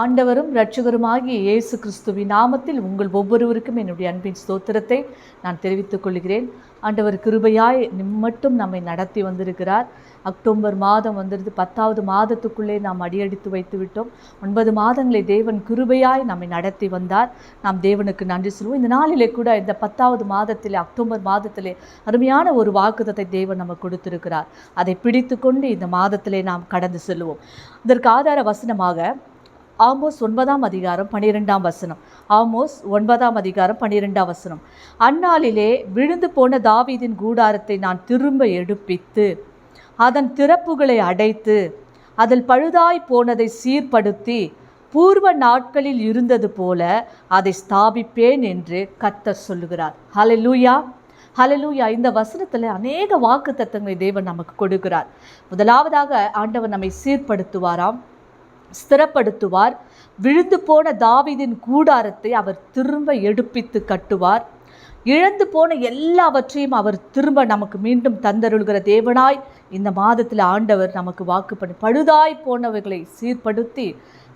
ஆண்டவரும் இரட்சகருமாகிய இயேசு கிறிஸ்துவின் நாமத்தில் உங்கள் ஒவ்வொருவருக்கும் என்னுடைய அன்பின் ஸ்தோத்திரத்தை நான் தெரிவித்துக் கொள்கிறேன். ஆண்டவர் கிருபையாய் மட்டும் நம்மை நடத்தி வந்திருக்கிறார். அக்டோபர் மாதம் வந்திருந்து பத்தாவது மாதத்துக்குள்ளே நாம் அடியடித்து வைத்து விட்டோம் ஒன்பது மாதங்களை தேவன் கிருபையாய் நம்மை நடத்தி வந்தார். நாம் தேவனுக்கு நன்றி சொல்வோம். இந்த நாளிலே கூட இந்த பத்தாவது மாதத்திலே அக்டோபர் மாதத்திலே அருமையான ஒரு வாக்குதத்தை தேவன் நமக்கு கொடுத்திருக்கிறார். அதை பிடித்து கொண்டு இந்த மாதத்திலே நாம் கடந்து செல்வோம் இதற்கு ஆதார வசனமாக ஆமோஸ் ஒன்பதாம் அதிகாரம் பனிரெண்டாம் வசனம். ஆமோஸ் ஒன்பதாம் அதிகாரம் பனிரெண்டாம் வசனம். அந்நாளிலே விழுந்து போன தாவீதின் கூடாரத்தை நான் திரும்ப எடுப்பித்து அதன் திறப்புகளை அடைத்து அதில் பழுதாய் போனதை சீர்படுத்தி பூர்வ நாட்களில் இருந்தது போல அதை ஸ்தாபிப்பேன் என்று கர்த்தர் சொல்லுகிறார். ஹலலூயா ஹலலூயா இந்த வசனத்தில் அநேக வாக்கு தத்துவங்களை தேவன் நமக்கு கொடுக்கிறார். முதலாவதாக ஆண்டவர் நம்மை சீர்படுத்துவாராம். ஸ்திரப்படுத்துவார். விழுந்து போன தாவீதின் கூடாரத்தை அவர் திரும்ப எடுப்பித்து கட்டுவார். இழந்து போன எல்லாவற்றையும் அவர் திரும்ப நமக்கு மீண்டும் தந்தருள்கிற தேவனாய் இந்த மாதத்தில் ஆண்டவர் நமக்கு வாக்கு பண்ணி பழுதாய் போனவைகளை சீர்படுத்தி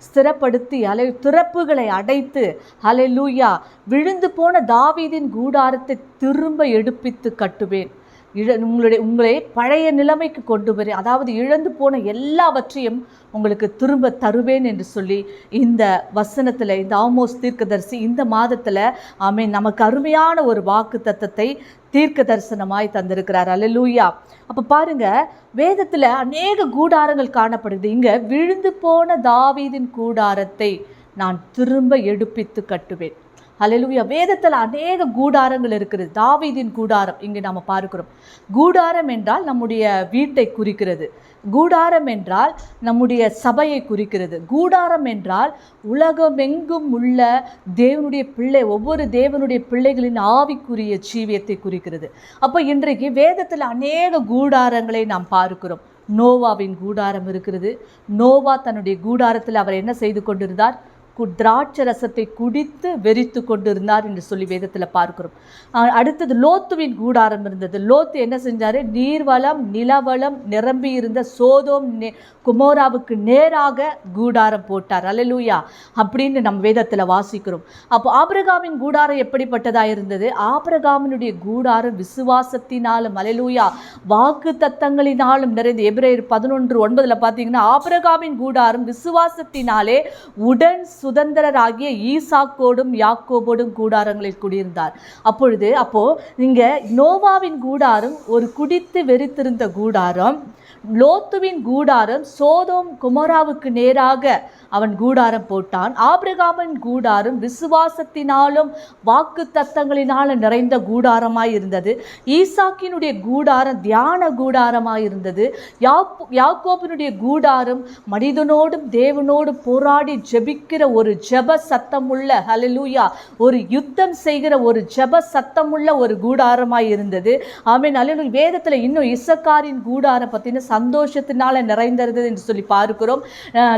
ஸ்திரப்படுத்தி அலை திறப்புகளை அடைத்து அலை லூயா விழுந்து போன தாவீதின் கூடாரத்தை திரும்ப எடுப்பித்து கட்டுவேன். இழ உங்களுடைய உங்களை பழைய நிலைமைக்கு கொண்டு வரு அதாவது இழந்து போன எல்லாவற்றையும் உங்களுக்கு திரும்ப தருவேன் என்று சொல்லி இந்த வசனத்தில் இந்த ஆமோஸ் தீர்க்கதரிசி இந்த மாதத்தில் ஆமே நமக்கு அருமையான ஒரு வாக்கு தத்தத்தை தீர்க்க தரிசனமாய் தந்திருக்கிறார். அல்லூயா அப்போ பாருங்க வேதத்தில் அநேக கூடாரங்கள் காணப்படுது. இங்கே விழுந்து போன தாவீதின் கூடாரத்தை நான் திரும்ப எடுப்பித்து கட்டுவேன். ஹalleluya வேதத்தில் அநேக கூடாரங்கள் இருக்கிறது. தாவீதின் கூடாரம் இங்கே நாம் பார்க்கிறோம். கூடாரம் என்றால் நம்முடைய வீட்டை குறிக்கிறது. கூடாரம் என்றால் நம்முடைய சபையை குறிக்கிறது. கூடாரம் என்றால் உலகமெங்கும் உள்ள தேவனுடைய பிள்ளை ஒவ்வொரு தேவனுடைய பிள்ளைகளின் ஆவிக்குரிய ஜீவியத்தை குறிக்கிறது. அப்போ இன்றைக்கு வேதத்தில் அநேக கூடாரங்களை நாம் பார்க்கிறோம். நோவாவின் கூடாரம் இருக்கிறது. நோவா தன்னுடைய கூடாரத்தில் அவர் என்ன செய்து கொண்டிருந்தார்? திராட்சை ரசத்தை குடித்து வெறித்து கொண்டிருந்தார் என்று சொல்லி வேதத்தில் பார்க்கிறோம். அடுத்தது லோத்துவின் கூடாரம் இருந்தது. லோத்து என்ன செஞ்சார்? நீர்வளம் நிலவளம் நிரம்பி இருந்த சோதோம் நே- குமோராவுக்கு நேராக கூடாரம் போட்டார். அலலூயா அப்படின்னு நம் வேதத்தில் வாசிக்கிறோம். அப்போ ஆபிரகாமின் கூடாரம் எப்படிப்பட்டதாக இருந்தது? ஆபிரகாமினுடைய கூடாரம் விசுவாசத்தினாலும் அலலூயா வாக்கு தத்தங்களினாலும் நிறைந்த. எபிரேயர் பதினொன்று ஒன்பதில் பார்த்தீங்கன்னா ஆபிரகாமின் கூடாரம் விசுவாசத்தினாலே உடன் சுதந்திரராகிய ஈசாக்கோடும் யாக்கோபோடும் கூடாரங்களில் குடியிருந்தார். அப்பொழுது அப்போ இங்கே நோவாவின் கூடாரம் ஒரு குடித்து வெறித்திருந்த கூடாரம். லோத்துவின் கூடாரம் சோதோம் குமராவுக்கு நேராக அவன் கூடாரம் போட்டான். ஆபிரகாமின் கூடாரம் விசுவாசத்தினாலும் வாக்கு தத்தங்களினாலும் நிறைந்த கூடாரமாய் இருந்தது. ஈசாக்கினுடைய கூடாரம் தியான கூடாரமாய் இருந்தது. யாக்கோபினுடைய கூடாரம் மனிதனோடும் தேவனோடும் போராடி ஜெபிக்கிற ஒரு ஜெப சத்தமுள்ள ஹலலூயா ஒரு யுத்தம் செய்கிற ஒரு ஜெப சத்தமுள்ள ஒரு கூடாரமாய் இருந்தது. ஆமென். ஹalleluya. வேதத்தில் இன்னும் இசக்காரின் கூடாரம் பற்றின சந்தோஷத்தினால நிறைந்திருந்தது என்று சொல்லி பார்க்கிறோம்.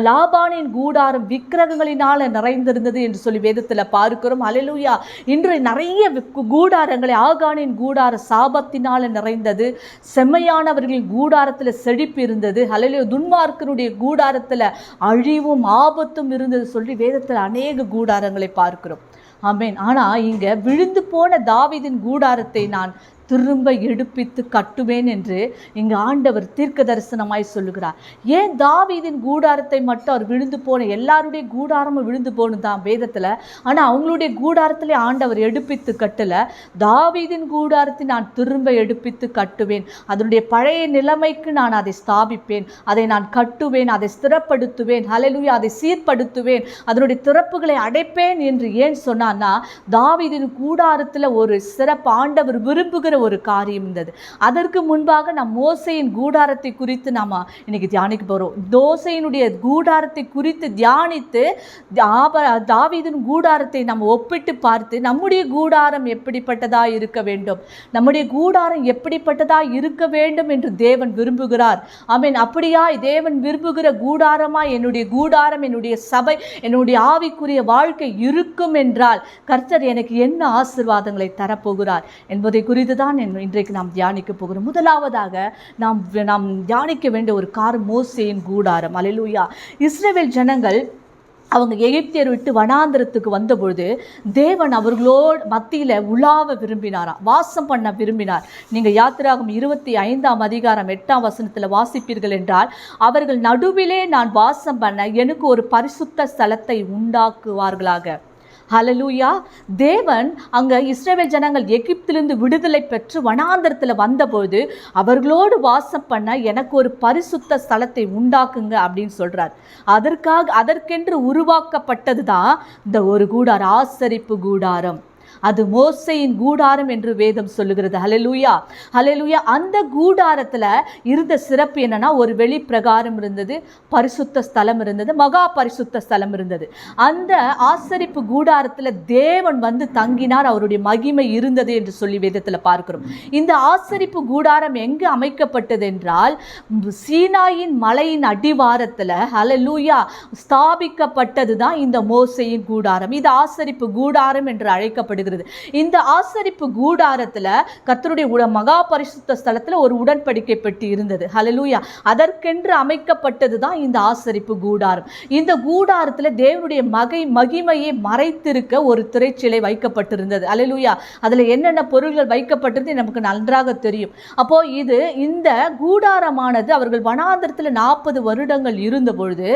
லாபானின் கூடாரம் விக்கிரகங்களினால நிறைந்திருந்தது என்று சொல்லி வேதத்தில் பார்க்கிறோம். அலலூயா இன்று நிறைய கூடாரங்களை ஆகானின் கூடார சாபத்தினால நிறைந்தது. செம்மையானவர்களின் கூடாரத்தில் செழிப்பு இருந்தது. அலலியோ துன்மார்க்கனுடைய கூடாரத்தில் அழிவும் ஆபத்தும் இருந்தது சொல்லி வேதத்தில் அநேக கூடாரங்களை பார்க்கிறோம். ஆமேன். ஆனால் இங்கே விழுந்து போன தாவீதின் கூடாரத்தை நான் திரும்ப எடுப்பித்து கட்டுவேன் என்று இங்கு ஆண்டவர் தீர்க்க தரிசனமாய் சொல்லுகிறார். ஏன் தாவீதின் கூடாரத்தை மட்டும் அவர் விழுந்து போன எல்லாருடைய கூடாரமும் விழுந்து போகணும் தான் வேதத்தில்? ஆனால் அவங்களுடைய கூடாரத்திலே ஆண்டவர் எடுப்பித்து கட்டல. தாவீதின் கூடாரத்தை நான் திரும்ப எடுப்பித்து கட்டுவேன். அதனுடைய பழைய நிலைமைக்கு நான் அதை ஸ்தாபிப்பேன். அதை நான் கட்டுவேன் அதை ஸ்திரப்படுத்துவேன். ஹalleluya அதை சீர்படுத்துவேன். அதனுடைய திறப்புகளை அடைப்பேன் என்று ஏன் சொன்னான்னா தாவீதின் கூடாரத்தில் ஒரு சிறப்பு ஆண்டவர் விரும்புகிற ஒரு காரியம் இருந்தது. அதற்கு முன்பாக நாம் மோசையின் கூடாரத்தை குறித்து நாம் இன்னைக்கு தியானிக்க போகிறோம் தோசையினுடைய கூடாரத்தை குறித்து தியானித்து ஆப தாவீதின் கூடாரத்தை நம்ம ஒப்பிட்டு பார்த்து நம்முடைய கூடாரம் எப்படிப்பட்டதா இருக்க வேண்டும்? நம்முடைய கூடாரம் எப்படிப்பட்டதா இருக்க வேண்டும் என்று தேவன் விரும்புகிறார். ஆமென். அப்படியாய் தேவன் விரும்புகிற கூடாரமா? என்னுடைய கூடாரம் என்னுடைய சபை என்னுடைய ஆவிக்குரிய வாழ்க்கை இருக்கும் என்றால் கர்த்தர் எனக்கு என்ன ஆசீர்வாதங்களை தரப்போகிறார் என்பதை குறித்து தான் இன்றைக்கு நாம் தியானிக்க போகிறோம். முதலாவதாக நாம் நாம் தியானிக்க வேண்டிய ஒரு கார் மோசேயின் கூடாரம். அல்லேலூயா இஸ்ரேவேல் ஜனங்கள் அவங்க எகிப்தியர் விட்டு வனாந்திரத்துக்கு வந்தபொழுது தேவன் அவர்களோடு மத்தியில் உலாவ விரும்பினாராம். வாசம் பண்ண விரும்பினார். நீங்கள் யாத்திராகும் இருபத்தி ஐந்தாம் அதிகாரம் எட்டாம் வசனத்தில் வாசிப்பீர்கள் என்றால் அவர்கள் நடுவிலே நான் வாசம் பண்ண எனக்கு ஒரு பரிசுத்த ஸ்தலத்தை உண்டாக்குவார்களாக. ஹலலூயா தேவன் அங்கே இஸ்ரேவேல் ஜனங்கள் எகிப்திலிருந்து விடுதலை பெற்று வனாந்தரத்தில் வந்தபோது அவர்களோடு வாசம் பண்ண எனக்கு ஒரு பரிசுத்த ஸ்தலத்தை உண்டாக்குங்க அப்படின்னு சொல்கிறார் அதற்காக அதற்கென்று உருவாக்கப்பட்டது தான் இந்த ஒரு கூடாரம் ஆசரிப்பு கூடாரம். அது மோசையின் கூடாரம் என்று வேதம் சொல்லுகிறது. ஹலலூயா ஹலலூயா அந்த கூடாரத்தில் இருந்த சிறப்பு என்னன்னா ஒரு வெளி பிரகாரம் இருந்தது பரிசுத்த ஸ்தலம் இருந்தது மகா பரிசுத்த ஸ்தலம் இருந்தது. அந்த ஆசரிப்பு கூடாரத்தில் தேவன் வந்து தங்கினார் அவருடைய மகிமை இருந்தது என்று சொல்லி வேதத்தில் பார்க்கிறோம். இந்த ஆசரிப்பு கூடாரம் எங்கு அமைக்கப்பட்டது என்றால் சீனாயின் மலையின் அடிவாரத்தில் ஹலலூயா ஸ்தாபிக்கப்பட்டது தான் இந்த மோசையின் கூடாரம். இது ஆசரிப்பு கூடாரம் என்று அழைக்கப்படுகிறது. இந்த ஆசரிப்பு கூடாரத்தில் கர்த்தருடைய மகா பரிசுத்த ஸ்தலத்தில் ஒரு உடன்படிக்கை பெட்டி இருந்தது. ஹலலூயா அதற்கென்று அமைக்கப்பட்டது தான் இந்த ஆசரிப்பு கூடாரம். இந்த கூடாரத்தில் தேவனுடைய மகை மகிமையை மறைத்திருக்க ஒரு திரைச்சிலை வைக்கப்பட்டிருந்தது. அலலூயா அதில் என்னென்ன பொருள்கள் வைக்கப்பட்டிருந்து நமக்கு நன்றாக தெரியும். அப்போ இது இந்த கூடாரமானது அவர்கள் வனாந்திரத்தில் நாற்பது வருடங்கள் இருந்த பொழுது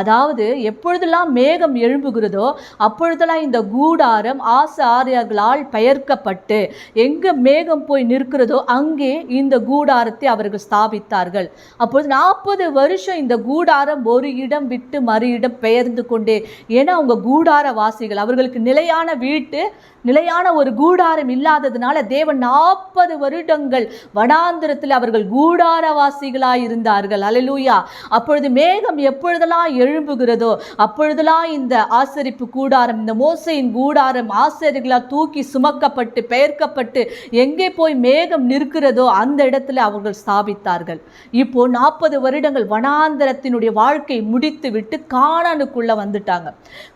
அதாவது எப்பொழுதெல்லாம் மேகம் எழும்புகிறதோ அப்பொழுதெல்லாம் இந்த கூடாரம் ஆச ஆரியார்களால் பெயர்க்கப்பட்டு எங்க மேகம் போய் நிற்கிறதோ அங்கே இந்த கூடாரத்தை அவர்கள் ஸ்தாபித்தார்கள். அப்பொழுது நாற்பது வருஷம் இந்த கூடாரம் ஒரு இடம் விட்டு மறு இடம் பெயர்ந்து கொண்டே ஏன்னா அவங்க கூடார வாசிகள் அவர்களுக்கு நிலையான வீட்டு நிலையான ஒரு கூடாரம் இல்லாததுனால தேவன் நாற்பது வருடங்கள் வனாந்திரத்தில் அவர்கள் கூடாரவாசிகளாய் இருந்தார்கள். அலலூயா அப்பொழுது மேகம் எப்பொழுதெல்லாம் எழும்புகிறதோ அப்பொழுதெல்லாம் இந்த ஆசரிப்பு கூடாரம் இந்த மோசையின் கூடாரம் ஆசிரியர்களால் தூக்கி சுமக்கப்பட்டு பெயர்க்கப்பட்டு எங்கே போய் மேகம் நிற்கிறதோ அந்த இடத்துல அவர்கள் ஸ்தாபித்தார்கள் இப்போ நாற்பது வருடங்கள் வனாந்தரத்தினுடைய வாழ்க்கை முடித்து விட்டு கானானுக்குள்ள வந்துட்டாங்க.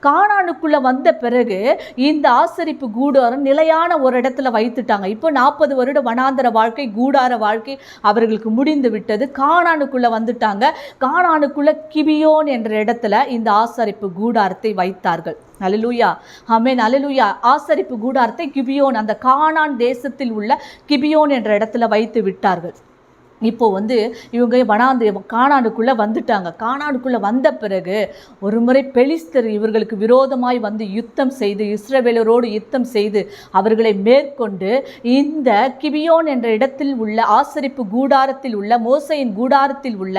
கானானுக்குள்ள வந்த பிறகு இந்த ஆசரிப்பு கூடாரம் நிலையான ஒரு இடத்துல வைத்துட்டாங்க. இப்போ நாற்பது வருட வனாந்தர வாழ்க்கை கூடார வாழ்க்கை அவர்களுக்கு முடிந்து விட்டது காணானுக்குள்ளே வந்துட்டாங்க. காணானுக்குள்ளே கிபியோன் என்ற இடத்துல இந்த ஆசரிப்பு கூடாரத்தை வைத்தார்கள். அலலூயா ஆமேன் அலலூயா ஆசரிப்பு கூடாரத்தை கிபியோன் அந்த கானான் தேசத்தில் உள்ள கிபியோன் என்ற இடத்துல வைத்து விட்டார்கள். இப்போது வந்து இவங்க வனாந்து காணாடுக்குள்ளே வந்துட்டாங்க. காணாடுக்குள்ளே வந்த பிறகு ஒரு முறை பெலிஸ்தர் இவர்களுக்கு விரோதமாய் வந்து யுத்தம் செய்து இஸ்ரவேலரோடு யுத்தம் செய்து அவர்களை மேற்கொண்டு இந்த கிபியோன் என்ற இடத்தில் உள்ள ஆசரிப்பு கூடாரத்தில் உள்ள மோசையின் கூடாரத்தில் உள்ள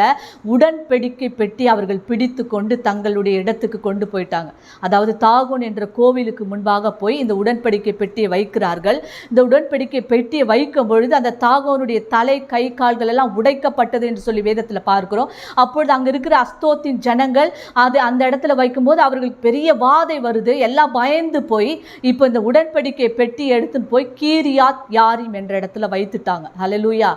உடன்படிக்கை பெட்டி அவர்கள் பிடித்து கொண்டு தங்களுடைய இடத்துக்கு கொண்டு போயிட்டாங்க. அதாவது தாகோன் என்ற கோவிலுக்கு முன்பாக போய் இந்த உடன்படிக்கை பெட்டியை வைக்கிறார்கள். இந்த உடன்படிக்கை பெட்டியை வைக்கும் பொழுது அந்த தாகோனுடைய தலை கை கால்கள் எல்லாம் உடைக்கப்பட்டது என்று சொல்லி வேதத்தில் பார்க்கிறோம். அப்பொழுது அங்கே இருக்கிற அஸ்தோத்தின் ஜனங்கள் அது அந்த இடத்துல வைக்கும்போது அவர்களுக்கு பெரிய வாதை வருது. எல்லாம் பயந்து போய் இப்போ இந்த உடன்படிக்கை பெட்டி எடுத்துன்னு போய் கீரியாத் யாரிம் என்ற இடத்துல வைத்துட்டாங்க. ஹலலூயா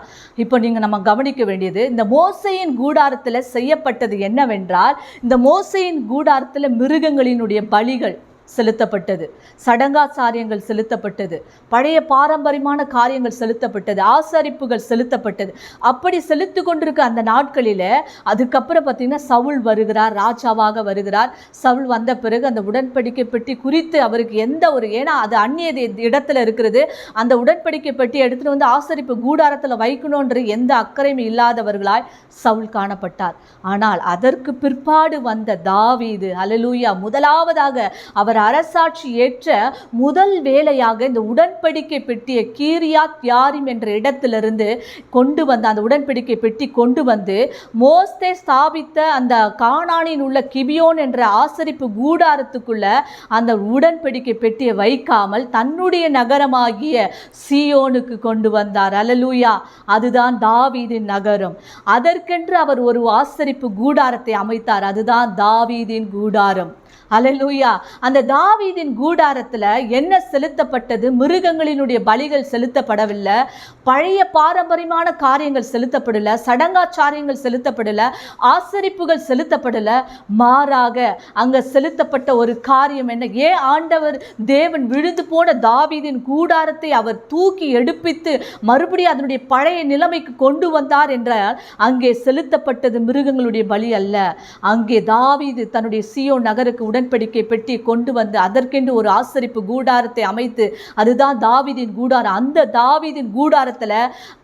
இப்போ நீங்கள் நம்ம கவனிக்க வேண்டியது இந்த மோசையின் கூடாரத்தில் செய்யப்பட்டது என்னவென்றால் இந்த மோசையின் கூடாரத்தில் மிருகங்களினுடைய பலிகள் செலுத்தப்பட்டது. சடங்காச்சாரியங்கள் செலுத்தப்பட்டது. பழைய பாரம்பரியமான காரியங்கள் செலுத்தப்பட்டது. ஆசரிப்புகள் செலுத்தப்பட்டது. அப்படி செலுத்து கொண்டிருக்க அந்த நாட்களில் அதுக்கப்புறம் பார்த்தீங்கன்னா சவுல் வருகிறார் ராஜாவாக வருகிறார். சவுல் வந்த பிறகு அந்த உடன்படிக்கை பெட்டி குறித்து அவருக்கு எந்த ஒரு ஏன்னா அது அந்நிய இடத்துல இருக்கிறது. அந்த உடன்படிக்கை பெட்டி எடுத்துகிட்டு வந்து ஆசரிப்பு கூடாரத்தில் வைக்கணுன்ற எந்த அக்கறையும் இல்லாதவர்களாய் சவுல் காணப்பட்டார். ஆனால் அதற்கு பிற்பாடு வந்த தாவீது அலலூயா முதலாவதாக அவர் அரசாட்சி ஏற்ற முதல் வேலையாக இந்த உடன்படிக்கை பெட்டியை கீரியா தியாரிம் என்ற இடத்திலிருந்து கொண்டு வந்த அந்த உடன்படிக்கை பெட்டி கொண்டு வந்து மோஸ்தே ஸ்தாபித்த அந்த கானானின் உள்ள கிபியோன் என்ற ஆசரிப்பு கூடாரத்துக்குள்ள அந்த உடன்படிக்கை பெட்டியை வைக்காமல் தன்னுடைய நகரமாகிய சியோனுக்கு கொண்டு வந்தார். அலலூயா அதுதான் தாவீதின் நகரம். அதற்கென்று அவர் ஒரு ஆசரிப்பு கூடாரத்தை அமைத்தார். அதுதான் தாவீதின் கூடாரம். அல்லேலூயா அந்த தாவீதின் கூடாரத்தில் என்ன செலுத்தப்பட்டது? மிருகங்களினுடைய பலிகள் செலுத்தப்படவில்லை. பழைய பாரம்பரியமான காரியங்கள் செலுத்தப்படல. சடங்காச்சாரியங்கள் செலுத்தப்படல. ஆசரிப்புகள் செலுத்தப்படல. மாறாக அங்கே செலுத்தப்பட்ட ஒரு காரியம் என்ன? ஏன் ஆண்டவர் தேவன் விழுந்து போன தாவீதின் கூடாரத்தை அவர் தூக்கி எடுப்பித்து மறுபடியும் அதனுடைய பழைய நிலைமைக்கு கொண்டு வந்தார் என்றால் அங்கே செலுத்தப்பட்டது மிருகங்களுடைய பலி அல்ல. அங்கே தாவீது தன்னுடைய சியோ நகருக்கு உடன்படிக்கை பெட்டி கொண்டு வந்து அதற்கென்று ஒரு ஆசரிப்பு கூடாரத்தை அமைத்து அதுதான் தாவிதின் கூடாரம். அந்த தாவிதின் கூடாரத்தில்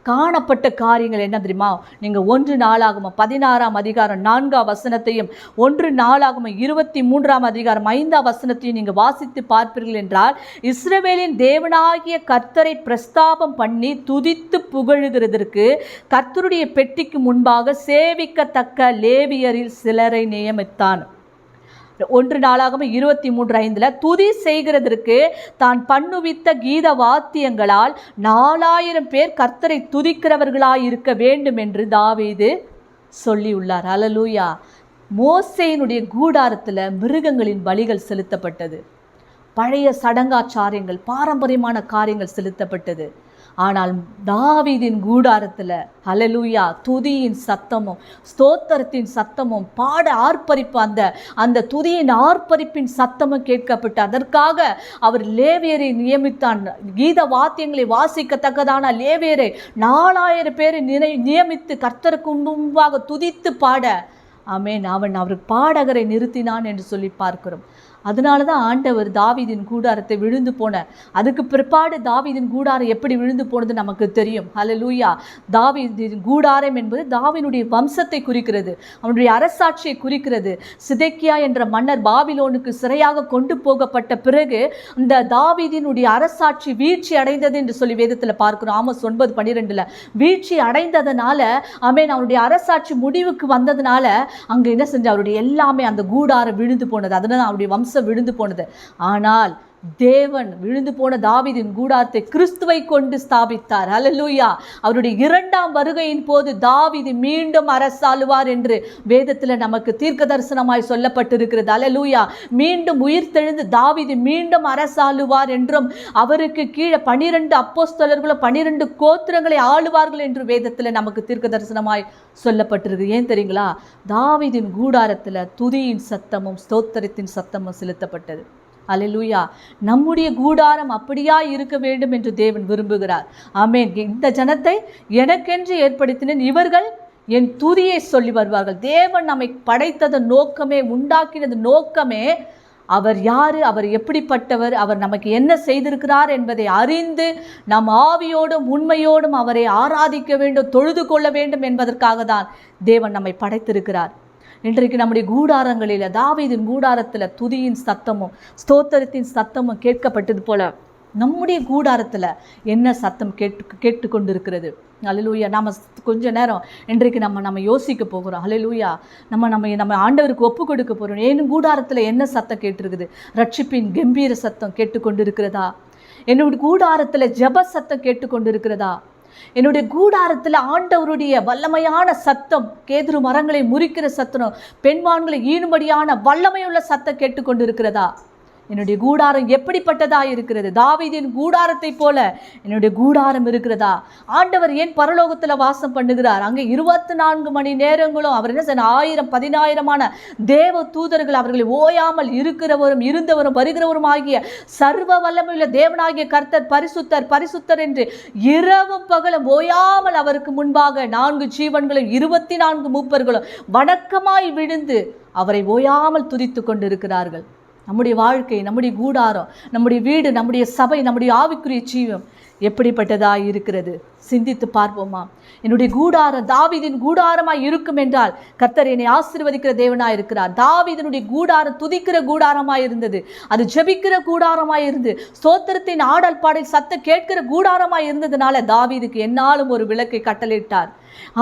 காணப்பட்ட காரியங்கள் என்ன தெரியுமா? நீங்கள் ஒன்று நாளாகும் பதினாறாம் அதிகாரம் நான்காம் வசனத்தையும் ஒன்று நாளாகும் இருபத்தி மூன்றாம் அதிகாரம் ஐந்தாம் வசனத்தையும் நீங்கள் வாசித்து பார்ப்பீர்கள் என்றால் இஸ்ரவேலின் தேவனாகிய கர்த்தரை பிரஸ்தாபம் பண்ணி துதித்து புகழுகிறதற்கு கர்த்தருடைய பெட்டிக்கு முன்பாக சேவிக்கத்தக்க லேவியரில் சிலரை நியமித்தான். ஒன்று நாளாகவும் இருபத்தி மூன்று ஐந்தில் துதி செய்கிறதற்கு தான் பண்ணுவித்த கீத வாத்தியங்களால் நாலாயிரம் பேர் கர்த்தரை துதிக்கிறவர்களாய் இருக்க வேண்டும் என்று தாவீது சொல்லியுள்ளார். அலலூயா மோசையினுடைய கூடாரத்தில் மிருகங்களின் பலிகள் செலுத்தப்பட்டது. பழைய சடங்காச்சாரியங்கள் பாரம்பரியமான காரியங்கள் செலுத்தப்பட்டது. ஆனால் தாவீதின் கூடாரத்தில் அலலூயா துதியின் சத்தமும் ஸ்தோத்திரத்தின் சத்தமும் பாட ஆர்ப்பரிப்பு அந்த அந்த துதியின் ஆர்ப்பரிப்பின் சத்தமும் கேட்கப்பட்டு அதற்காக அவர் லேவியரை நியமித்தான். கீத வாத்தியங்களை வாசிக்கத்தக்கதான லேவியரை நாலாயிரம் பேரை நினை நியமித்து கர்த்தருக்கு முன்பாக துதித்து பாட. ஆமேன். அவன் அவருக்கு பாடகரை நிறுத்தினான் என்று சொல்லி பார்க்கிறோம். அதனால தான் ஆண்டவர் தாவிதின் கூடாரத்தை விழுந்து போன. அதுக்கு பிற்பாடு தாவிதின் கூடாரம் எப்படி விழுந்து போனது நமக்கு தெரியும். ஹலோ லூயா தாவிதின் கூடாரம் என்பது தாவீனுடைய வம்சத்தை குறிக்கிறது. அவனுடைய அரசாட்சியை குறிக்கிறது. சிதைக்கியா என்ற மன்னர் பாபிலோனுக்கு சிறையாக கொண்டு போகப்பட்ட பிறகு இந்த தாவீதினுடைய அரசாட்சி வீழ்ச்சி அடைந்தது என்று சொல்லி வேதத்தில் பார்க்கிறோம். ஆமஸ் ஒன்பது பன்னிரெண்டில். வீழ்ச்சி அடைந்ததுனால அமேன் அவனுடைய அரசாட்சி முடிவுக்கு வந்ததுனால அங்கே என்ன செஞ்ச அவருடைய எல்லாமே அந்த கூடாரம் விழுந்து போனது. அதனால அவருடைய மாம்சம் விழுந்து போனது. ஆனால் தேவன் விழுந்து போன தாவிதின் கூடாரத்தை கிறிஸ்துவை கொண்டு ஸ்தாபித்தார். அலலூயா அவருடைய இரண்டாம் வருகையின் போது தாவிது மீண்டும் அரசாளுவார் என்று வேதத்தில் நமக்கு தீர்க்க தரிசனமாய் சொல்லப்பட்டிருக்கிறது. அலலூயா மீண்டும் உயிர் தெழுந்து தாவிது மீண்டும் அரசாளுவார் என்றும் அவருக்கு கீழே பனிரெண்டு அப்போஸ்தலர்களும் பனிரெண்டு கோத்திரங்களை ஆளுவார்கள் என்று வேதத்தில் நமக்கு தீர்க்க தரிசனமாய் சொல்லப்பட்டிருக்கு ஏன் தெரியுங்களா? தாவிதின் கூடாரத்தில் துதியின் சத்தமும் ஸ்தோத்திரத்தின் சத்தமும் செலுத்தப்பட்டது. அல்லேலூயா நம்முடைய கூடாரம் அப்படியா இருக்க வேண்டும் என்று தேவன் விரும்புகிறார். ஆமென் இந்த ஜனத்தை எனக்கென்று ஏற்படுத்தினேன் இவர்கள் என் துதியை சொல்லி வருவார்கள். தேவன் நம்மை படைத்தது நோக்கமே உண்டாக்கினது நோக்கமே அவர் யார் அவர் எப்படிப்பட்டவர் அவர் நமக்கு என்ன செய்திருக்கிறார் என்பதை அறிந்து நம் ஆவியோடும் உண்மையோடும் அவரை ஆராதிக்க வேண்டும் தொழுது கொள்ள வேண்டும் என்பதற்காக தான் தேவன் நம்மை படைத்திருக்கிறார். இன்றைக்கு நம்முடைய கூடாரங்களில் தாவீதின் கூடாரத்தில் துதியின் சத்தமும் ஸ்தோத்திரத்தின் சத்தமும் கேட்கப்பட்டது போல நம்முடைய கூடாரத்தில் என்ன சத்தம் கேட்டு கேட்டுக்கொண்டிருக்கிறது? அலலூயா நம்ம கொஞ்ச நேரம் இன்றைக்கு நம்ம நம்ம யோசிக்க போகிறோம். அலலூயா நம்ம நம்ம நம்ம ஆண்டவருக்கு ஒப்பு கொடுக்க போகிறோம் ஏன் கூடாரத்தில் என்ன சத்தம் கேட்டிருக்குது? ரட்சிப்பின் கம்பீர சத்தம் கேட்டுக்கொண்டிருக்கிறதா? என்னுடைய கூடாரத்தில் ஜெப சத்தம் கேட்டுக்கொண்டிருக்கிறதா? என்னுடைய கூடாரத்தில் ஆண்டவருடைய வல்லமையான சத்தம் கேதுரு மரங்களை முறிக்கிற சத்தம் பெண்மான்களை ஈனும்படியான வல்லமையுள்ள சத்தம் கேட்டுக்கொண்டிருக்கிறதா? என்னுடைய கூடாரம் எப்படிப்பட்டதா இருக்கிறது? தாவீதின் கூடாரத்தை போல என்னுடைய கூடாரம் இருக்கிறதா? ஆண்டவர் ஏன் பரலோகத்தில் வாசம் பண்ணுகிறார்? அங்கே இருபத்தி நான்கு மணி நேரங்களும் அவர் என்ன செய்ய ஆயிரம் பதினாயிரமான தேவ தூதர்கள் அவர்களை ஓயாமல் இருக்கிறவரும் இருந்தவரும் வருகிறவரும் ஆகிய சர்வ வல்லமையுள்ள தேவனாகிய கர்த்தர் பரிசுத்தர் பரிசுத்தர் என்று இரவும் பகலும் ஓயாமல் அவருக்கு முன்பாக நான்கு ஜீவன்களும் இருபத்தி நான்கு மூப்பர்களும் வணக்கமாய் விழுந்து அவரை ஓயாமல் துதித்து கொண்டிருக்கிறார்கள். நம்முடைய வாழ்க்கை நம்முடைய கூடாரம் நம்முடைய வீடு நம்முடைய சபை நம்முடைய ஆவிக்குரிய ஜீவம். எப்படிப்பட்டதாக இருக்கிறது? சிந்தித்து பார்ப்போமா? என்னுடைய கூடாரம் தாவீதின் கூடாரமாய் இருக்கும் என்றால் கர்த்தர் என்னை ஆசிர்வதிக்கிற தேவனாக இருக்கிறார். தாவிதனுடைய கூடாரம் துதிக்கிற கூடாரமாக இருந்தது. அது ஜெபிக்கிற கூடாரமாய் இருந்து ஸ்தோத்திரத்தின் ஆடல் பாடல் சத்த கேட்கிற கூடாரமாக இருந்ததுனால தாவீதுக்கு என்னாலும் ஒரு விளக்கை கட்டளையிட்டார்.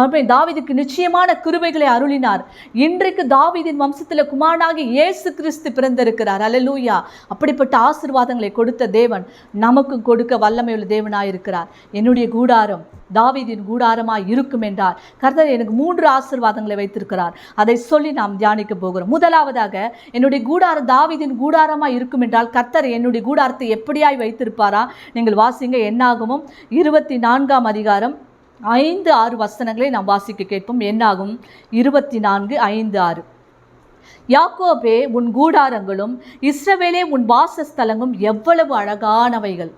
அவன் தாவீதுக்கு நிச்சயமான கிருபைகளை அருளினார். இன்றைக்கு தாவிதின் வம்சத்தில் குமாரனாகி இயேசு கிறிஸ்து பிறந்திருக்கிறார். அலலூயா அப்படிப்பட்ட ஆசீர்வாதங்களை கொடுத்த தேவன் நமக்கும் கொடுக்க வல்லமையுள்ள தேவன் இருக்கிறார் என்னுடைய கூடாரம் தாவீதின் கூடாரமாய் இருக்கும் என்றார். கர்த்தர் எனக்கு மூன்று ஆசீர்வாதங்களை வைத்திருக்கிறார். அதை சொல்லி நாம் தியானிக்க போகிறோம். முதலாவதாக என்னுடைய கூடாரம் தாவீதின் கூடாரமாக இருக்கும் என்றால் கர்த்தர் என்னுடைய கூடாரத்தை எப்படியாய் வைத்திருப்பாரா? நீங்கள் வாசிங்க என்னாகவும் இருபத்தி நான்காம் அதிகாரம் ஐந்து ஆறு வசனங்களை நாம் வாசிக்க கேட்போம். என்னாகும்? இருபத்தி நான்கு ஐந்து ஆறு. யாக்கோபே உன் கூடாரங்களும் இஸ்ரவேலே உன் வாசஸ்தலங்களும் எவ்வளவு அழகானவைகள்.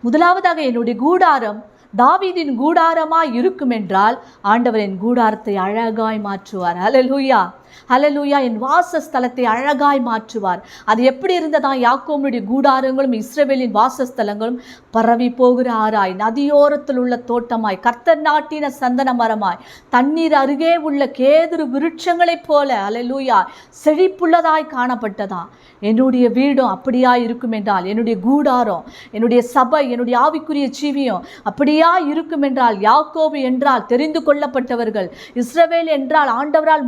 முதலாவதாக என்னுடைய கூடாரம் தாவீதின் கூடாரமாய் இருக்கும் என்றால் ஆண்டவரின் கூடாரத்தை அழகாய் மாற்றுவார். ஹalleluya ஹalleluya என் வாசஸ்தலத்தை அழகாய் மாற்றுவார். அது எப்படி இருந்ததா? யாக்கோமுடைய கூடாரங்களும் இஸ்ரவேலின் வாசஸ்தலங்களும் பரவி போகிற ஆறாய். நதியோரத்தில் உள்ள தோட்டமாய் கர்த்தர் நாட்டின சந்தன மரமாய். தண்ணீர் அருகே உள்ள கேதுரு விருட்சங்களைப் போல அலலூயா செழிப்புள்ளதாய் காணப்பட்டதா? என்னுடைய வீடும் அப்படியா இருக்கும் என்றால் என்னுடைய கூடாரம் என்னுடைய சபை என்னுடைய ஆவிக்குரிய ஜீவியம் அப்படியா இருக்கும் என்றால் யாக்கோபு என்றால் தெரிந்து கொள்ளப்பட்டவர்கள் இஸ்ரவேல் என்றால் ஆண்டவரால்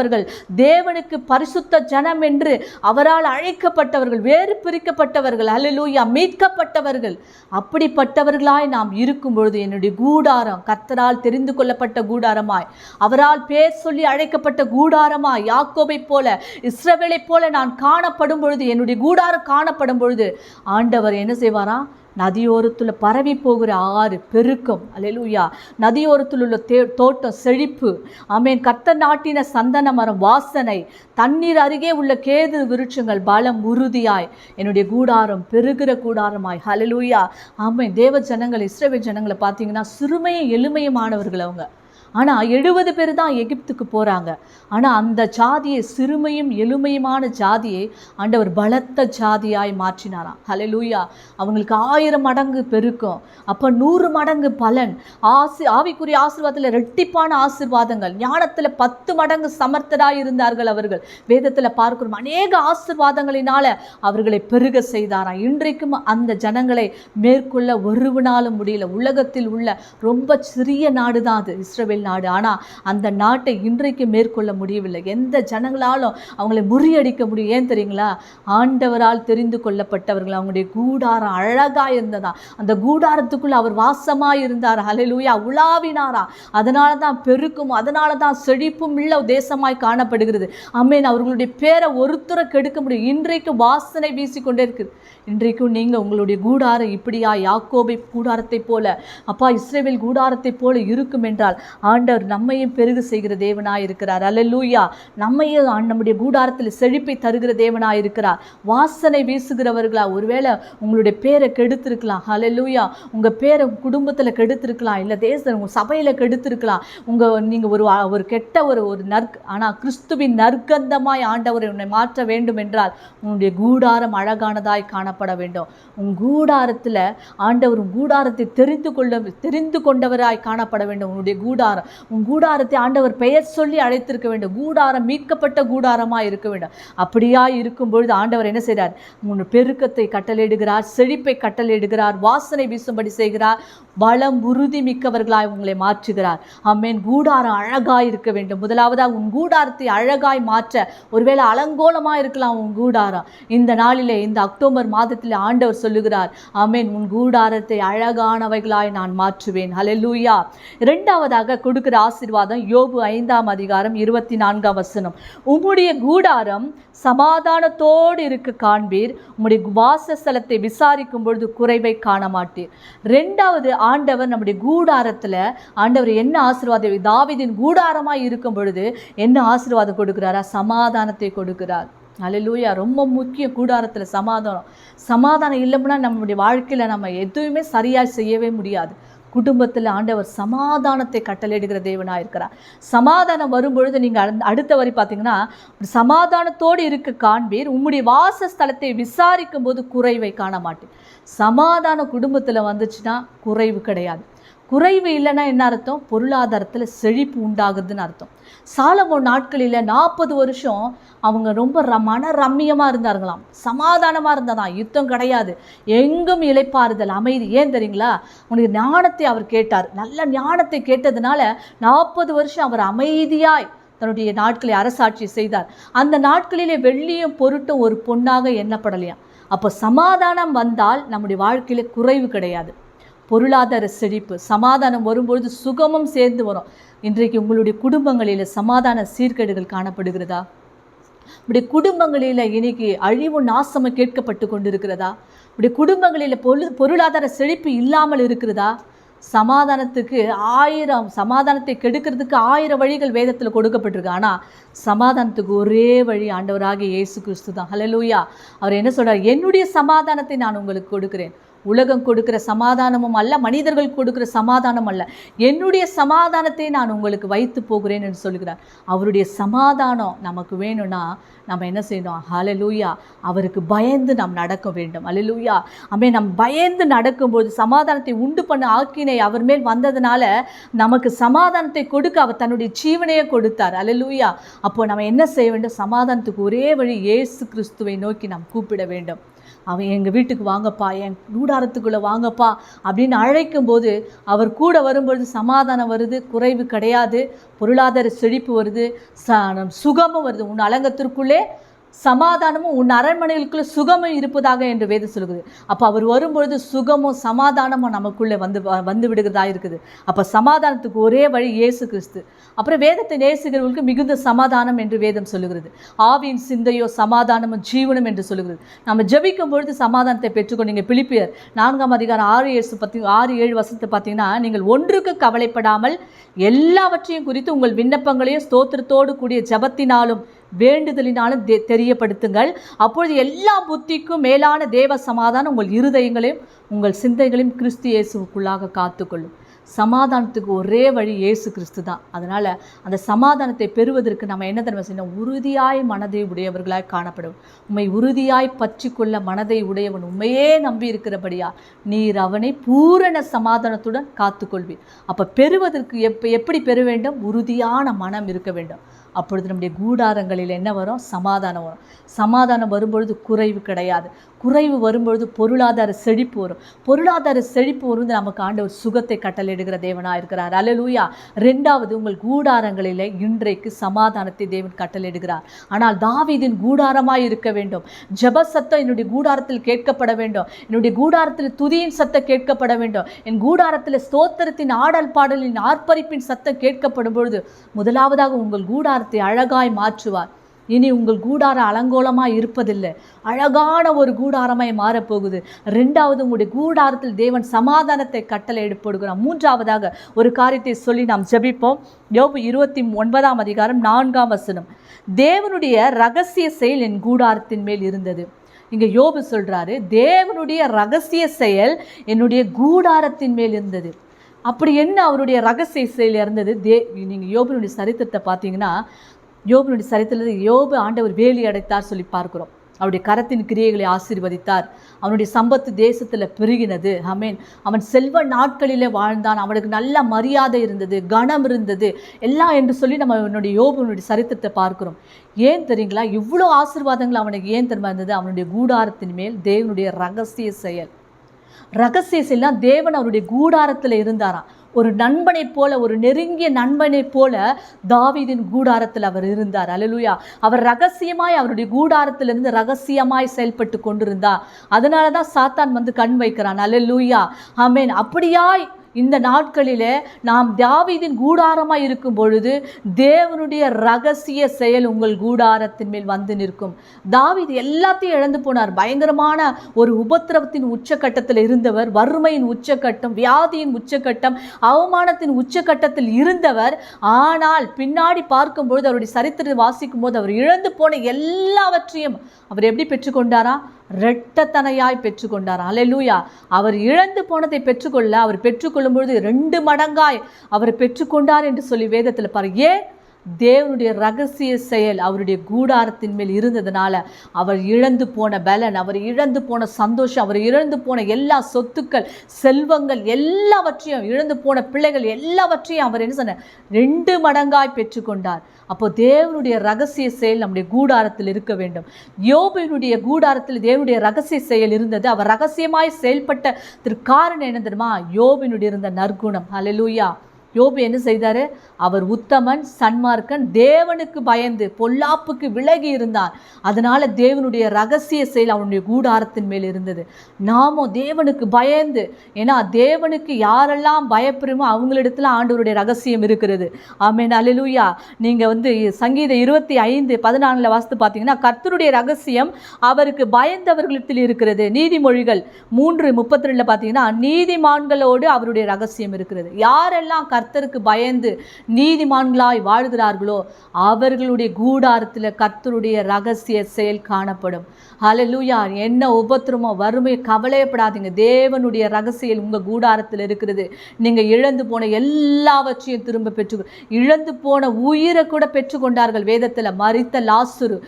முன்குறிக்கப்பட்டவர்கள் தேவனுக்கு பரிசுத்த ஜனம் என்று அவரால் அழைக்கப்பட்டவர்கள் வேறு பிரிக்கப்பட்டவர்கள் அல்லேலூயா மீட்கப்பட்டவர்கள். அப்படிப்பட்டவர்களாய் நாம் இருக்கும் பொழுது என்னுடைய கூடாரம் கர்த்தரால் தெரிந்து கொள்ளப்பட்ட கூடாரமாய் அவரால் பேர் சொல்லி அழைக்கப்பட்ட கூடாரமாய் யாக்கோபைப் போல இஸ்ரவேலைப் போல நான் காணப்படும் பொழுது என்னுடைய கூடாரம் காணப்படும் பொழுது ஆண்டவர் என்ன செய்வாராம் நதியோரத்தில் பரவி போகிற ஆறு பெருக்கம். அலையலூயா. நதியோரத்தில் உள்ள தே தோட்டம் செழிப்பு. ஆமேன். கத்த நாட்டின சந்தன மரம் வாசனை. தண்ணீர் அருகே உள்ள கேது விருட்சங்கள் பலம் உறுதியாய். என்னுடைய கூடாரம் பெருகிற கூடாரமாய். ஹலலூயா அமேன் தேவ ஜனங்கள் இஸ்ரவேல் ஜனங்களை பார்த்தீங்கன்னா சிறுமையும் எளிமையுமானவர்கள் அவங்க. ஆனால் எழுபது பேர் தான் எகிப்துக்கு போகிறாங்க ஆனால் அந்த ஜாதியை சிறுமையும் எளிமையுமான ஜாதியை ஆண்டவர் பலத்த ஜாதியாய் மாற்றினாராம். ஹalleluya. அவங்களுக்கு ஆயிரம் மடங்கு பெருக்கும். அப்போ நூறு மடங்கு பலன். ஆசி ஆவிக்குரிய ஆசீர்வாதத்தில் ரெட்டிப்பான ஆசிர்வாதங்கள். ஞானத்தில் பத்து மடங்கு சமர்த்தராக இருந்தார்கள் அவர்கள். வேதத்தில் பார்க்கிறோம் அநேக ஆசிர்வாதங்களினால் அவர்களை பெருக செய்தாராம். இன்றைக்கும் அந்த ஜனங்களை மேற்கொள்ள ஒருவனாலும் முடியல. உலகத்தில் உள்ள ரொம்ப சிறிய நாடு தான் அது இஸ்ரேல் நாடு. ஆனால் அந்த நாட்டை இன்றைக்கு மேற்கொள்ள முடியவில்லை. எந்த ஜனங்களாலும் அவங்களை முறியடிக்க முடியும். ஏன் தெரியுங்களா? ஆண்டவரால் தெரிந்து கொள்ளப்பட்டவர்கள் அவங்களுடைய கூடாரம் அழகா இருந்ததா? அந்த கூடாரத்துக்குள்ள அவர் வாசமா இருந்தார்? ஹalleluya உலாவினாரா? அதனால தான் பெருக்கும் அதனால தான் செழிப்பும் உள்ள தேசமாய் காணப்படுகிறது. அம்மேன் அவர்களுடைய பேரை ஒருத்தரை கெடுக்க முடியும். இன்றைக்கு வாசனை வீசிக்கொண்டே இருக்குது. இன்றைக்கும் நீங்கள் உங்களுடைய கூடாரம் இப்படியா? யாக்கோபை கூடாரத்தைப் போல அப்பா இஸ்ரேவேல் கூடாரத்தைப் போல இருக்கும் என்றால் ஆண்டவர் நம்மையும் பெருகு செய்கிற தேவனாக இருக்கிறார் அல்லேலூயா. நம்மையும் நம்முடைய கூடாரத்தில் செழிப்பை தருகிற தேவனாக இருக்கிறார் வாசனை வீசுகிறவர்களா ஒருவேளை உங்களுடைய பேரை கெடுத்திருக்கலாம். அல்லேலூயா. உங்கள் பேரை குடும்பத்தில் கெடுத்திருக்கலாம். இல்லை தேசம் உங்கள் சபையில் கெடுத்திருக்கலாம். உங்கள் நீங்கள் ஒரு ஒரு கெட்ட ஒரு ஒரு நற்க் ஆனால் கிறிஸ்துவின் நற்கந்தமாய் ஆண்டவர் உன்னை மாற்ற வேண்டும் என்றால் உன்னுடைய கூடாரம் அழகானதாய் காணப்பட வேண்டும். உன் கூடாரத்தில் ஆண்டவர் கூடாரத்தை தெரிந்து கொள்ள தெரிந்து கொண்டவராய் காணப்பட வேண்டும். உன்னுடைய கூடாரம். உன் கூடாரத்தை ஆண்டவர் பெயர் சொல்லி அழைத்திருக்க வேண்டும். கூடாரம் மீட்கப்பட்ட கூடாரமாக இருக்க வேண்டும். அப்படியா இருக்கும் பொழுது ஆண்டவர் என்ன செய்கிறார்? உன் பெருக்கத்தை கட்டளையிடுகிறார் செழிப்பை கட்டளையிடுகிறார் வாசனை வீசும்படி செய்கிறார் பலம் உறுதி மிக்கவர்களாய் உங்களை மாற்றுகிறார். அம்மேன் கூடாரம் அழகாய் இருக்க வேண்டும். முதலாவதாக உன் கூடாரத்தை அழகாய் மாற்ற. ஒருவேளை அலங்கோலமாக இருக்கலாம் உன் கூடாரம். இந்த நாளிலே இந்த அக்டோபர் மாதத்தில் ஆண்டவர் சொல்லுகிறார் அம்மேன் உன் கூடாரத்தை அழகானவைகளாய் நான் மாற்றுவேன். ஹalleluya. இரண்டாவதாக கொடுக்கிற ஆசீர்வாதம் யோபு ஐந்தாம் அதிகாரம் இருபத்தி நான்காம் வசனம். உம்முடைய கூடாரம் சமாதானத்தோடு இருக்க காண்பீர். உம்முடைய வாசஸ்தலத்தை விசாரிக்கும் பொழுது குறைவை காண மாட்டீர் ரெண்டாவது ஆண்டவர் நம்முடைய கூடாரத்தில் ஆண்டவர் என்ன ஆசீர்வாதம்? தாவிதின் கூடாரமாக இருக்கும் பொழுது என்ன ஆசீர்வாதம் கொடுக்குறாரா? சமாதானத்தை கொடுக்கிறார். அலலூயா ரொம்ப முக்கிய கூடாரத்தில் சமாதானம். சமாதானம் இல்லைன்னா நம்மளுடைய வாழ்க்கையில் நம்ம எதுவுமே சரியாக செய்யவே முடியாது. குடும்பத்தில் ஆண்டவர் சமாதானத்தை கட்டளையிடுகிற தேவனாக இருக்கிறார் சமாதானம் வரும்பொழுது நீங்கள் அடுத்த வரி பார்த்தீங்கன்னா சமாதானத்தோடு இருக்க காண்பீர் உம்முடைய வாசஸ்தலத்தை விசாரிக்கும் போது குறைவை காண மாட்டேன் சமாதான குடும்பத்தில் வந்துச்சுன்னா குறைவு கிடையாது. குறைவு இல்லைன்னா என்ன அர்த்தம்? பொருளாதாரத்தில் செழிப்பு உண்டாகுதுன்னு அர்த்தம். சாலமோ நாட்களில் நாற்பது வருஷம் அவங்க ரொம்ப ர மன ரம்மியமாக இருந்தார்களாம். சமாதானமாக இருந்ததாம். யுத்தம் கிடையாது. எங்கும் இழைப்பாறுதல் அமைதி. ஏன் தெரியுங்களா? உனக்கு ஞானத்தை அவர் கேட்டார். நல்ல ஞானத்தை கேட்டதுனால நாற்பது வருஷம் அவர் அமைதியாய் தன்னுடைய நாட்களை அரசாட்சி செய்தார். அந்த நாட்களிலே வெள்ளியும் பொருட்டும் ஒரு பொண்ணாக எண்ணப்படலையாம். அப்போ சமாதானம் வந்தால் நம்முடைய வாழ்க்கையில் குறைவு கிடையாது. பொருளாதார செழிப்பு சமாதானம் வரும்பொழுது சுகமும் சேர்ந்து வரும். இன்றைக்கு உங்களுடைய குடும்பங்களில் சமாதான சீர்கேடுகள் காணப்படுகிறதா? உடைய குடும்பங்களில் இன்னைக்கு அழிவு நாசமும் கேட்கப்பட்டு கொண்டிருக்கிறதா? உடைய குடும்பங்களில் பொரு பொருளாதார செழிப்பு இல்லாமல் இருக்கிறதா? சமாதானத்துக்கு ஆயிரம் சமாதானத்தை கெடுக்கிறதுக்கு ஆயிரம் வழிகள் வேதத்தில் கொடுக்கப்பட்டிருக்கு. ஆனால் சமாதானத்துக்கு ஒரே வழி ஆண்டவராகிய இயேசு கிறிஸ்து தான். ஹலலூயா அவர் என்ன சொல்கிறார் என்னுடைய சமாதானத்தை நான் உங்களுக்கு கொடுக்குறேன். உலகம் கொடுக்கிற சமாதானமும் அல்ல மனிதர்கள் கொடுக்கிற சமாதானம் அல்ல. என்னுடைய சமாதானத்தை நான் உங்களுக்கு வைத்து போகிறேன் என்று சொல்கிறார். அவருடைய சமாதானம் நமக்கு வேணும்னா நம்ம என்ன செய்யணும்? ஹலலூயா அவருக்கு பயந்து நாம் நடக்க வேண்டும். அலலூயா அமே நம் பயந்து நடக்கும்போது சமாதானத்தை உண்டு பண்ண ஆக்கினை அவர் மேல் வந்ததுனால நமக்கு சமாதானத்தை கொடுக்க அவர் தன்னுடைய ஜீவனையே கொடுத்தார். அலலூயா அப்போ நம்ம என்ன செய்ய வேண்டும்? சமாதானத்துக்கு ஒரே வழி இயேசு கிறிஸ்துவை நோக்கி நாம் கூப்பிட வேண்டும். அவன் எங்கள் வீட்டுக்கு வாங்கப்பா என் கூடாரத்துக்குள்ளே வாங்கப்பா அப்படின்னு அழைக்கும்போது அவர் கூட வரும்பொழுது சமாதானம் வருது குறைவு கிடையாது பொருளாதார செழிப்பு வருது ச சுகமும் வருது. உன் அலங்கத்திற்குள்ளே சமாதானமும் உன் அரண்மனைகளுக்குள்ள சுகமும் இருப்பதாக என்று வேதம் சொல்லுகிறது. அப்போ அவர் வரும்பொழுது சுகமும் சமாதானமும் நமக்குள்ளே வந்து வ- வந்து விடுகிறதா இருக்குது. அப்போ சமாதானத்துக்கு ஒரே வழி இயேசு கிறிஸ்து. அப்புறம் வேதத்தை நேசுகிறவர்களுக்கு மிகுந்த சமாதானம் என்று வேதம் சொல்லுகிறது. ஆவியின் சிந்தையோ சமாதானமும் ஜீவனம் என்று சொல்லுகிறது. நம்ம ஜெபிக்கும் பொழுது சமாதானத்தை பெற்றுக்கொண்டீங்க பிலிப்பியர் நான்காம் அதிகாரம் ஆறு ஏழு பத்தி ஆறு ஏழு வசத்தை பார்த்தீங்கன்னா நீங்கள் ஒன்றுக்கு கவலைப்படாமல் எல்லாவற்றையும் குறித்து உங்கள் விண்ணப்பங்களையும் ஸ்தோத்திரத்தோடு கூடிய ஜெபத்தினாலும் வேண்டுதலினாலும் தெ- தெரியப்படுத்துங்கள். அப்பொழுது எல்லா புத்திக்கும் மேலான தேவ சமாதானம் உங்கள் இருதயங்களையும் உங்கள் சிந்தைகளையும் கிறிஸ்து இயேசுவுக்குள்ளாக காத்துக்கொள்ளும். சமாதானத்துக்கு ஒரே வழி இயேசு கிறிஸ்து தான். அதனால் அந்த சமாதானத்தை பெறுவதற்கு நம்ம என்ன தன்மை செய்யணும்? உறுதியாய் மனதை உடையவர்களாய் காணப்படும். உண்மை உறுதியாய் பற்றிக்கொள்ள மனதை உடையவன் உண்மையே நம்பி இருக்கிறபடியா நீர் அவனை பூரண சமாதானத்துடன் காத்துக்கொள்வீர். அப்போ பெறுவதற்கு எப்ப எப்படி பெற வேண்டும்? உறுதியான மனம் இருக்க வேண்டும். அப்பொழுது நம்முடைய கூடாரங்களில் என்ன வரும்? சமாதானம் வரும். சமாதானம் வரும்பொழுது குறைவு கிடையாது. குறைவு வரும்பொழுது பொருளாதார செழிப்பு வரும். பொருளாதார செழிப்பு வரும் நமக்கு ஆண்டவர் சுகத்தை கட்டளையிடுகிற தேவனாக இருக்கிறார். அலலூயா ரெண்டாவது உங்கள் கூடாரங்களில் இன்றைக்கு சமாதானத்தை தேவன் கட்டளையிடுகிறார். ஆனால் தாவீதின் கூடாரமாய் இருக்க வேண்டும். ஜெப சத்தம் என்னுடைய கூடாரத்தில் கேட்கப்பட வேண்டும். என்னுடைய கூடாரத்தில் துதியின் சத்தம் கேட்கப்பட வேண்டும். என் கூடாரத்தில் ஸ்தோத்திரத்தின் ஆடல் பாடலின் ஆர்ப்பரிப்பின் சத்தம் கேட்கப்படும் பொழுது முதலாவதாக உங்கள் கூடாரத்தை அழகாய் மாற்றுவார். இனி உங்கள் கூடாரம் அலங்கோலமாக இருப்பதில்லை. அழகான ஒரு கூடாரமாய் மாறப்போகுது. ரெண்டாவது உங்களுடைய கூடாரத்தில் தேவன் சமாதானத்தை கட்டளை எடுப்படுகிறார் மூன்றாவதாக ஒரு காரியத்தை சொல்லி நாம் ஜபிப்போம். யோபு இருபத்தி ஒன்பதாம் அதிகாரம் நான்காம் வசனம். தேவனுடைய ரகசிய செயல் என் கூடாரத்தின் மேல் இருந்தது. இங்கே யோபு சொல்றாரு தேவனுடைய ரகசிய செயல் என்னுடைய கூடாரத்தின் மேல் இருந்தது. அப்படி என்ன அவருடைய ரகசிய செயல் இருந்தது? தே நீங்கள் யோபனுடைய சரித்திரத்தை பார்த்தீங்கன்னா யோபனுடைய சரித்திரத்தில் யோபு ஆண்டவர் வேலி அடைத்தார் சொல்லி பார்க்கிறோம். அவருடைய கரத்தின் கிரியைகளை ஆசீர்வதித்தார். அவனுடைய சம்பத்து தேசத்தில் பெருகினது. அமேன் அவன் செல்வ நாட்களிலே வாழ்ந்தான். அவனுக்கு நல்ல மரியாதை இருந்தது கனம் இருந்தது. எல்லாம் என்று சொல்லி நம்ம அவனுடைய யோபனுடைய சரித்திரத்தை பார்க்கிறோம். ஏன் தெரியுங்களா? இவ்வளோ ஆசீர்வாதங்கள் அவனுக்கு ஏன் தெரியுமா இருந்தது? அவனுடைய கூடாரத்தின் மேல் தேவனுடைய ரகசிய செயல். ரகசிய செல்லாம் தேவன் அவருடைய கூடாரத்தில் இருந்தாராம். ஒரு நண்பனைப் போல ஒரு நெருங்கிய நண்பனைப் போல தாவிதின் கூடாரத்தில் அவர் இருந்தார். அலலுயா. அவர் ரகசியமாய் அவருடைய கூடாரத்திலிருந்து ரகசியமாய் செயல்பட்டு கொண்டிருந்தார். அதனால தான் சாத்தான் வந்து கண் வைக்கிறான். அலலுயா. ஆமேன். அப்படியாய் இந்த நாட்களிலே நாம் தாவீதின் கூடாரமாக இருக்கும் பொழுது தேவனுடைய ரகசிய செயல் உங்கள் கூடாரத்தின் மேல் வந்து நிற்கும். தாவீது எல்லாத்தையும் இழந்து போனார். பயங்கரமான ஒரு உபத்திரவத்தின் உச்சக்கட்டத்தில் இருந்தவர் வறுமையின் உச்சக்கட்டம் வியாதியின் உச்சக்கட்டம் அவமானத்தின் உச்சக்கட்டத்தில் இருந்தவர். ஆனால் பின்னாடி பார்க்கும்பொழுது அவருடைய சரித்திரத்தை வாசிக்கும் போது அவர் இழந்து போன எல்லாவற்றையும் அவர் எப்படி பெற்றுக்கொண்டாரா? இரட்டத்தனையாய் பெற்றுக்கொண்டார். அல்லேலூயா அவர் இழந்து போனதை பெற்றுக்கொள்ள அவர் பெற்றுக்கொள்ளும் பொழுது ரெண்டு மடங்காய் அவர் பெற்றுக்கொண்டார் என்று சொல்லி வேதத்தில் பாரு. ஏன்? தேவனுடைய ரகசிய செயல் அவருடைய கூடாரத்தின் மேல் இருந்ததுனால அவர் இழந்து போன பலன் அவர் இழந்து போன சந்தோஷம் அவர் இழந்து போன எல்லா சொத்துக்கள் செல்வங்கள் எல்லாவற்றையும் இழந்து போன பிள்ளைகள் எல்லாவற்றையும் அவர் என்ன சொன்னார்? ரெண்டு மடங்காய் பெற்றுக்கொண்டார். அப்போ தேவனுடைய ரகசிய செயல் நம்முடைய கூடாரத்தில் இருக்க வேண்டும். யோபினுடைய கூடாரத்தில் தேவனுடைய ரகசிய செயல் இருந்தது. அவர் ரகசியமாய் செயல்பட்ட காரணம் என்ன தெரியுமா? யோபினுடைய இருந்த நற்குணம். அலலூயா யோபு என்ன செய்தார்? அவர் உத்தமன் சன்மார்க்கன் தேவனுக்கு பயந்து பொல்லாப்புக்கு விலகி இருந்தார். அதனால் தேவனுடைய ரகசிய செயல் அவனுடைய கூடாரத்தின் மேல் இருந்தது. நாமும் தேவனுக்கு பயந்து ஏன்னா தேவனுக்கு யாரெல்லாம் பயப்படுமோ அவங்களிடத்துல ஆண்டவருடைய ரகசியம் இருக்கிறது. ஆமேன் அலிலூயா நீங்கள் வந்து சங்கீத இருபத்தி ஐந்து பதினாலில் வாசித்து பார்த்தீங்கன்னா கர்த்தருடைய ரகசியம் அவருக்கு பயந்தவர்களிடத்தில் இருக்கிறது. நீதிமொழிகள் மூன்று முப்பத்தி ரெண்டில் பார்த்தீங்கன்னா நீதிமான்களோடு அவருடைய ரகசியம் இருக்கிறது. யாரெல்லாம் கர்த்தருக்கு பயந்து நீதிமான்களாய் வாழ்கிறார்களோ அவர்களுடைய கூடாரத்தில் கர்த்தருடைய ரகசிய செயல் காணப்படும். அலலூயா என்ன உபத்திரமோ வறுமை கவலையப்படாதீங்க. தேவனுடைய ரகசியம் உங்கள் கூடாரத்தில் இருக்கிறது. நீங்கள் இழந்து போன எல்லாவற்றையும் திரும்ப பெற்று இழந்து போன உயிரை கூட பெற்றுக்கொண்டார்கள் வேதத்தில். மறித்த லாசுரு.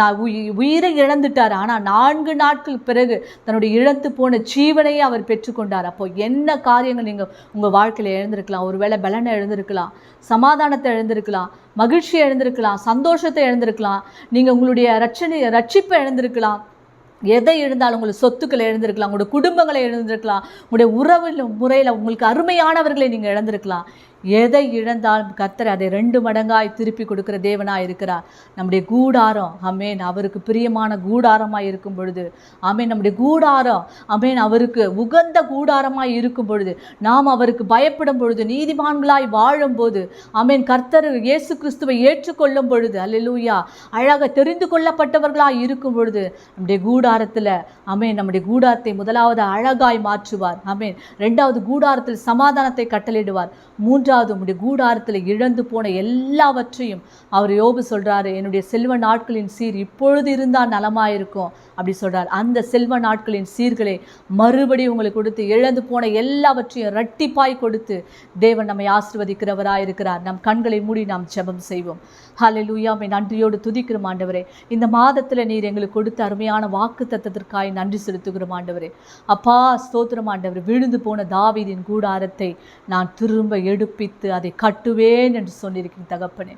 நான் உயிரை இழந்துட்டார். ஆனால் நான்கு நாட்கள் பிறகு தன்னுடைய இழந்து போன ஜீவனையே அவர் பெற்றுக்கொண்டார் அப்போ என்ன காரியங்கள் நீங்கள் உங்கள் வாழ்க்கையில் எழுந்திருக்கலாம் ஒருவேளை பலனை எழுந்திருக்கலாம் சமாதானத்தை எழுந்திருக்கலாம் மகிழ்ச்சியை எழுந்திருக்கலாம் சந்தோஷத்தை எழுந்திருக்கலாம் நீங்கள் உங்களுடைய ரட்சணை ரட்சிப்பை எழுந்திருக்கலாம். எதை எழுந்தாலும் உங்களுக்கு சொத்துக்களை எழுந்திருக்கலாம் உங்களுடைய குடும்பங்களை எழுந்திருக்கலாம் உங்களுடைய உறவு முறையில் உங்களுக்கு அருமையானவர்களை நீங்கள் இழந்திருக்கலாம் எதை இழந்தாலும் கர்த்தர் அதை ரெண்டு மடங்காய் திருப்பி கொடுக்கிற தேவனாய் இருக்கிறார். நம்முடைய கூடாரம் அமேன் அவருக்கு பிரியமான கூடாரமாய் இருக்கும் பொழுது அமேன் நம்முடைய கூடாரம் அமேன் அவருக்கு உகந்த கூடாரமாய் இருக்கும் பொழுது நாம் அவருக்கு பயப்படும் பொழுது நீதிமான்களாய் வாழும்போது அமேன் கர்த்தர் இயேசு கிறிஸ்துவை ஏற்றுக்கொள்ளும் பொழுது அல்லூயா அழகாக தெரிந்து கொள்ளப்பட்டவர்களாய் இருக்கும் பொழுது நம்முடைய கூடாரத்தில் அமேன் நம்முடைய கூடாரத்தை முதலாவது அழகாய் மாற்றுவார். அமேன் ரெண்டாவது கூடாரத்தில் சமாதானத்தை கட்டளிடுவார் மூன்று மூன்றாவது உடைய கூடாரத்தில் இழந்து போன எல்லாவற்றையும் அவர் யோபு சொல்கிறாரு என்னுடைய செல்வ நாட்களின் சீர் இப்பொழுது இருந்தால் நலமாயிருக்கும். அப்படி சொல்கிறார் அந்த செல்வ நாட்களின் சீர்களை மறுபடியும் உங்களுக்கு கொடுத்து இழந்து போன எல்லாவற்றையும் ரட்டிப்பாய் கொடுத்து தேவன் நம்மை ஆசிர்வதிக்கிறவராக இருக்கிறார் நம் கண்களை மூடி நாம் ஜெபம் செய்வோம். ஹலை லூயாமை நன்றியோடு துதிக்கிறோம் ஆண்டவரே. இந்த மாதத்தில் நீர் எங்களுக்கு கொடுத்த அருமையான வாக்கு தத்தத்திற்காய் நன்றி செலுத்துகிறோம் ஆண்டவரே. அப்பா ஸ்தோத்திரம் ஆண்டவர். விழுந்து போன தாவீதின் கூடாரத்தை நான் திரும்ப எடுப்பித்து அதை கட்டுவேன் என்று சொல்லியிருக்கிறேன் தகப்பனே.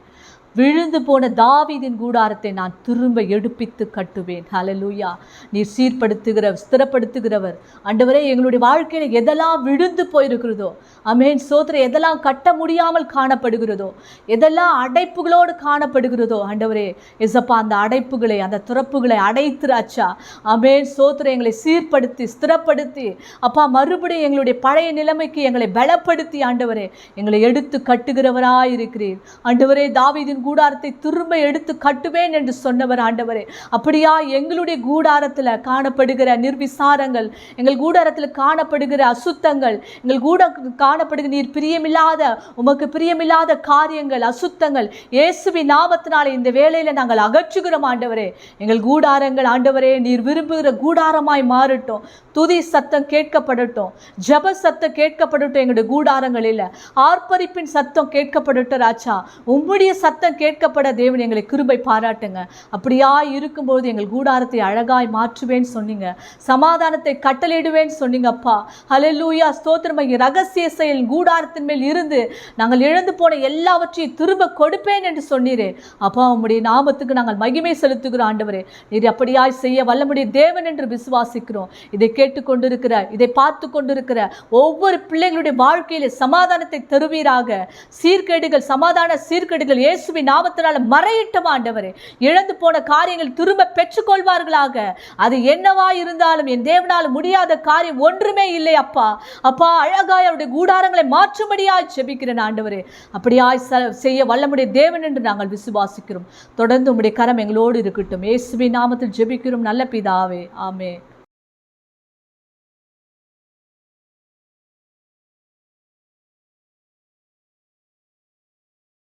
விழுந்து போன தாவீதின் கூடாரத்தை நான் திரும்ப எடுப்பித்து கட்டுவேன். ஹலலூயா நீர் சீர்படுத்துகிற ஸ்திரப்படுத்துகிறவர். அண்டவரே எங்களுடைய வாழ்க்கையில் எதெல்லாம் விழுந்து போயிருக்கிறதோ அமேன் சோத்திர எதெல்லாம் கட்ட முடியாமல் காணப்படுகிறதோ எதெல்லாம் அடைப்புகளோடு காணப்படுகிறதோ ஆண்டவரே எசப்பா அந்த அடைப்புகளை அந்த துறப்புகளை அடைத்துராச்சா. அமேன் சோத்திர எங்களை சீர்படுத்தி ஸ்திரப்படுத்தி அப்பா மறுபடியும் எங்களுடைய பழைய நிலைமைக்கு எங்களை பலப்படுத்தி ஆண்டவரே எங்களை எடுத்து கட்டுகிறவராயிருக்கிறீர். ஆண்டவரே தாவீதின் கூடாரத்தை திரும்ப எடுத்து கட்டுவேன் என்று சொன்னவர் ஆண்டவரே. அப்படியா எங்களுடைய கூடாரத்தில் காணப்படுகிற நிர்விசாரங்கள் எங்கள் கூடாரத்தில் காணப்படுகிற அசுத்தங்கள் எங்கள் கூட காணப்படுகிற நீர் பிரியமில்லாத உமக்கு பிரியமில்லாத காரியங்கள் அசுத்தங்கள் இயேசுவி நாமத்தினாலே இந்த வேலையில் நாங்கள் அகற்றுகிறோம் ஆண்டவரே. எங்கள் கூடாரங்கள் ஆண்டவரே நீர் விரும்புகிற கூடாரமாய் மாறட்டும். துதி சத்தம் கேட்கப்படட்டும். ஜப சத்தம் கேட்கப்படட்டும் எங்களுடைய கூடாரங்களில். ஆர்ப்பரிப்பின் சத்தம் கேட்கப்படட்டும் ராஜா. உம்முடைய சத்தம் சத்தம் கேட்கப்பட தேவன் எங்களை கிருபை பாராட்டுங்க. அப்படியா இருக்கும்போது எங்கள் கூடாரத்தை அழகாய் மாற்றுவேன்னு சொன்னீங்க. சமாதானத்தை கட்டளையிடுவேன்னு சொன்னீங்கப்பா அப்பா. ஹalleluya ஸ்தோத்திரம். ரகசிய செயல் கூடாரத்தின் மேல் இருந்து நாங்கள் இழந்து போன எல்லாவற்றையும் திரும்ப கொடுப்பேன் என்று சொன்னீரே. அப்பா உம்முடைய நாமத்துக்கு நாங்கள் மகிமை செலுத்துகிறோம் ஆண்டவரே. நீர் அப்படியாய் செய்ய வல்லமுடைய தேவன் என்று விசுவாசிக்கிறோம். இதை கேட்டுக்கொண்டிருக்கிற இதை பார்த்து கொண்டிருக்கிற ஒவ்வொரு பிள்ளைகளுடைய வாழ்க்கையிலே சமாதானத்தை தருவீராக. சீர்கேடுகள் சமாதான சீர்கேடுகள் இயேசுவை இயேசுவின் நாமத்தினால மறையிட்டும் ஆண்டவரே. இழந்து போன காரியங்கள் திரும்ப பெற்றுக்கொள்வார்களாக. அது என்னவா இருந்தாலும் என் தேவனால் முடியாத காரியம் ஒன்றுமே இல்லை அப்பா. அப்பா அழகாய் அவருடைய கூடாரங்களை மாற்றும்படியாய் செபிக்கிறேன் ஆண்டவரே. அப்படியாய் செய்ய வல்லமுடைய தேவன் என்று நாங்கள் விசுவாசிக்கிறோம். தொடர்ந்து உடைய கரம் எங்களோடு இருக்கட்டும். இயேசுவின் நாமத்தில் ஜெபிக்கிறோம். நல்ல பிதாவே. ஆமே